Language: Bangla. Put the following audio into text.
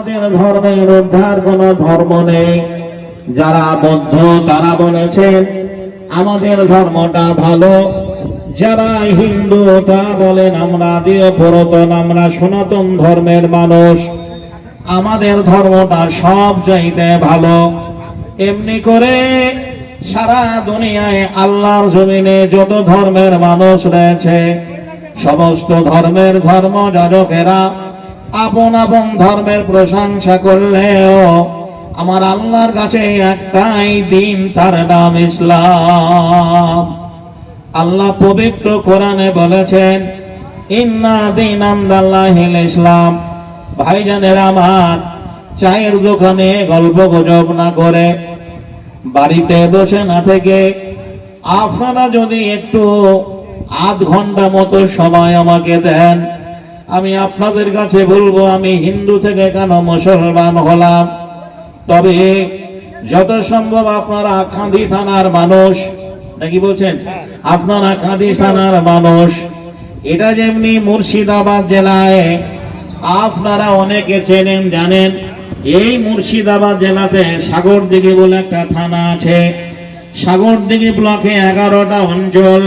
আমাদের ধর্মের উদ্ধার কোন ধর্ম নেই। যারা বৌদ্ধ, তারা বলেছেন, আমাদের ধর্মটা ভালো। যারা হিন্দু, তারা বলেন, আমরা দিয়ে পুরাতন, আমরা সনাতন ধর্মের মানুষ। আমাদের ধর্মটা সব চাইতে ভালো। এমনি করে সারা দুনিয়ায় আল্লাহর জমিনে যত ধর্মের মানুষ রয়েছে, সমস্ত ধর্মের ধর্ম যাজকেরা আপন আপন ধর্মের প্রশংসা করলেও আমার আল্লাহর কাছে একটাই দিন তার নাম ইসলাম। আল্লাহ পবিত্র কোরআনে বলেছেন, ইন্না দিন আমদাল্লাহিল ইসলাম। ভাইজানের আমার, চায়ের দোকানে গল্প গুজব না করে, বাড়িতে বসে না থেকে আপনারা যদি একটু আধ ঘণ্টা মতো সময় আমাকে দেন আমি আপনাদের কাছে বলব, আমি হিন্দু থেকে কেন মুসলমান হলাম? তবে যত সম্ভব আপনারা কাঁদি থানার মানুষ, নাকি বলছেন? আপনারা কাঁদি থানার মানুষ। এটা যেমনি মুর্শিদাবাদ জেলায় আপনারা অনেকে চেনেন, জানেন। এই মুর্শিদাবাদ জেলাতে সাগরদিঘি বলে একটা থানা আছে। সাগরদিঘি ব্লকে এগারোটা অঞ্চল